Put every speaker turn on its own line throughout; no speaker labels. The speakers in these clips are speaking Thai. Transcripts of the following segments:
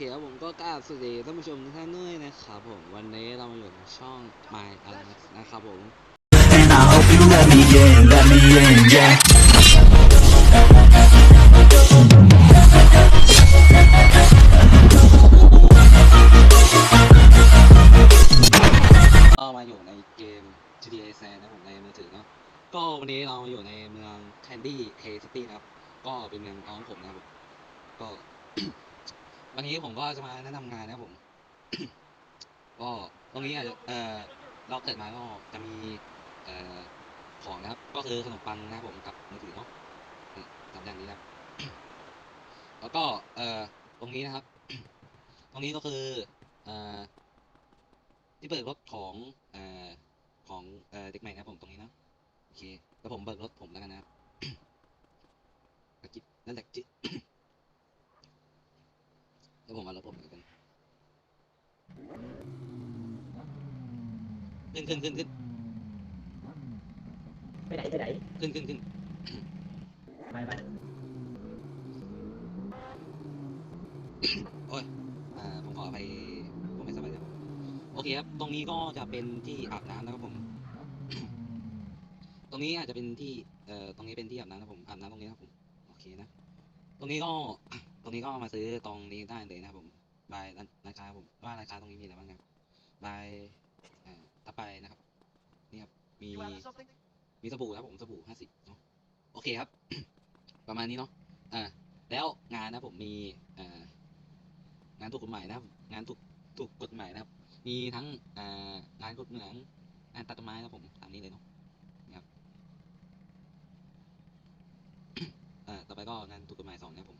เคครับผมก็กราบสวัสดีท่านผู้ชมทุกท่านด้วยนะครับผมวันนี้เรามาอยู่ในช่อง My Alex นะครับผม
And I hope you let me in, let me in, yeah.
ก็มาอยู่ในเกม GTA San นะผมในมือถือเนาะก็วันนี้เราอยู่ในเมือง Candy K City นะครับ ก็เป็นเมืองท้องผมนะครับก็ วันนี้ผมก็จะมาแนะนำงานนะครับผม ก็ตรงนี้อาจจะเออเราเกิดมาก็จะมีเอ่อของนะครับ ก็คือขนมปังนะครับผมกับมือถือเนาะสามอย่างนี้นะครับแล้วก็เอ่อตรงนี้นะครับ ตรงนี้ก็คือเอ่อที่เบิกรถของเอ่อของเอ่อเด็กใหม่นะผมตรงนี้เนาะโอเคแล้วผมเบิกรถผมแล้วกันนะครับกระจิบนั่นแหละจิแล้วผมเอารถผมแล้วกัน ขึ้นขึ้นขึ้นขึ้น
ไปไหนไปไหน
ขึ้นขึ้นขึ้น
ไปไป
อ่าผมขอไปผมไม่สบายใจโอเคครับ ตรงนี้ก็จะเป็นที่อาบน้ำนะครับผม ตรงนี้อาจจะเป็นที่เอ่อตรงนี้เป็นที่อาบน้ำนะครับผมอาบน้ำตรงนี้นะครับผมโอเคนะ ตรงนี้ก็ตรงนี้ก็มาซื้อตรงนี้ได้เลยนะครับผมบายราคาผมว่าราคาตรงนี้มีอะไรบ้างครับบายเอ่ อต่อไปนะครับ นี่ครับ มี มีสบู่นะครับผมสบู่ห้าสิบเนาะ โอเคครับ ประมาณนี้เนาะ อ่า แล้วงานนะผมมีเอ่องานถูกกฎหมายนะครับ งานถูกถูกกฎหมายนะครับ มีทั้งอ่างานกฎเหมืองงานตัดต้นไม้นะครับผมตามนี้เลยเนาะนะครับ อ่า ต่อไปก็งานถูกกฎหมายสองนะครับผม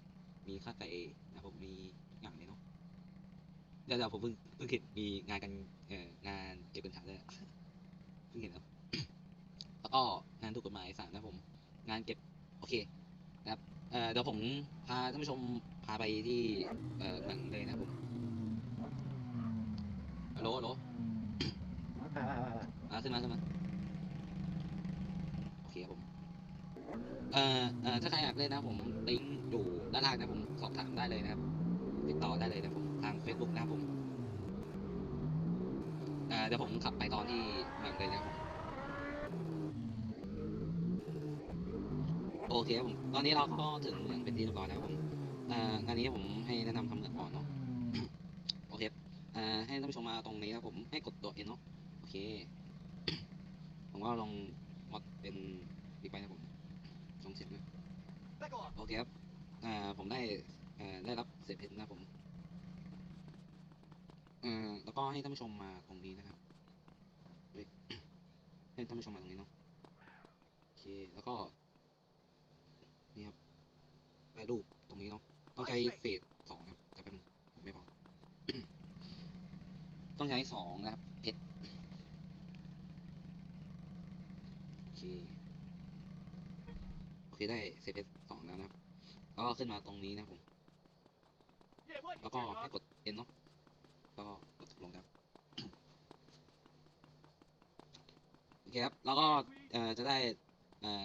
มีค่าไก่นะครับผม มีทุกอย่างเลยเนาะเดี๋ยวเดี๋ยวผมเพิ่งเพิ่งเห็นมีงานกันเอ่องานเก็ บกัญชาด้วยเพิ่งเห็นแล้วแล้วก็งานถูกกฎหมายสามนะครับผม งานเก็บโอเคนะครับเอ่อเดี๋ยวผมพาท่านผู้ชมพาไปที่เอ่อเมืองเลยนะครับผมฮัลโหลฮัลโหล
มามามามา
อ่าขึ้นมาขึ้นมาโอเคครับผมเอ่อเอ่อถ้าใครอยากเล่นนะครับผมลิงก์อยู่ด้านล่างนะครับผมสอบถามได้เลยนะครับ ติดต่อได้เลยนะครับผมทาง Facebook นะครับผม เอ่อเดี๋ยวผมขับไปตอนที่เมืองเลยนะครับผมโอเคครับผม ตอนนี้เราก็ถึงเมืองเป็นที่เรียบร้อยแล้วครับผมเอ่องานนี้ผมให้แนะนำทำเหมืองก่อนเนาะ โอเคเอ่อให้ท่านผู้ชมมาตรงนี้ครับผม ให้กดตัวเอ็นเนาะ โอเค ผมก็ลองมอดเป็นบิ๊กไบค์นะผมลองเสียงนะโอเคครับ อ่า ผมได้ อ่า ได้รับเศษเพชรนะครับผม แล้วก็ให้ท่านผู้ชมมาตรงนี้นะครับเฮ้ยให้ท่านผู้ชมมาตรงนี้เนาะโอเคแล้วก็นี่ครับแปรรูปตรงนี้เนาะต้องใช้เศษสองครับแต่เป็นงไม่พอต้องใช้สองนะครับเพชรโอเคโอเคได้เซตเพชรสองแล้วนะครับแล้วก็ขึ้นมาตรงนี้นะผมแล้วก็ให้กดเอ็นเนาะแล้วก็ ลงครับโอเคครับแล้วก็เอ่อจะได้เอ่อ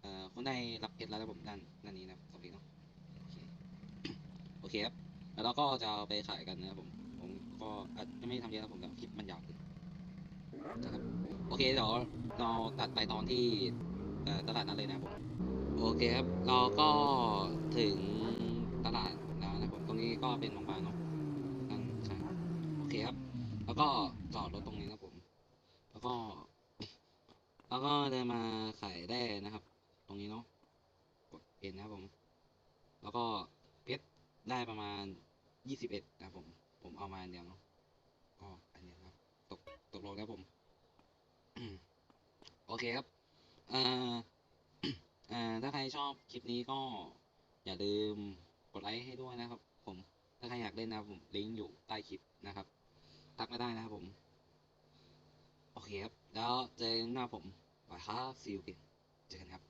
เอ่อคนได้รับเพชรแล้วนะครับผมด้านด้านนี้นะครับสองทีเนาะโอเคโอเคครับแล้วเราก็จะเอาไปขายกันนะครับผมผมก็อาจจะไม่ทำเยอะนะผมแต่คลิปมันยาวขึ้นนะครับโอเคเดี๋ยวเราตัดไปตอนที่ตลาดนั้นเลยนะครับผมโอเคครับ เราก็ถึงตลาดแล้วนะครับผมตรงนี้ก็เป็นโรงพยาบาลเนาะนั่นใช่โอเครับ แล้วก็จอดรถตรงนี้นะครับผม แล้วก็ แล้วก็เดินมาขายได้นะครับ ตรงนี้เนาะกดเอ็นนะครับผม แล้วก็เพชรได้ประมาณยี่สิบเอ็ดนะผม ผมเอามาอันเดียวเนาะก็อันเดียวครับ ตกตกลงแล้วผม โอเคครับเอ่อเอ่อถ้าใครชอบคลิปนี้ก็อย่าลืมกดไลค์ให้ด้วยนะครับ ผม ถ้าใครอยากเล่นนะผมลิงก์อยู่ใต้คลิปนะครับ ทักมาได้นะครับผม โอเคครับ แล้วเจอหน้าผมบายครับซีอูกินเจอกันครับ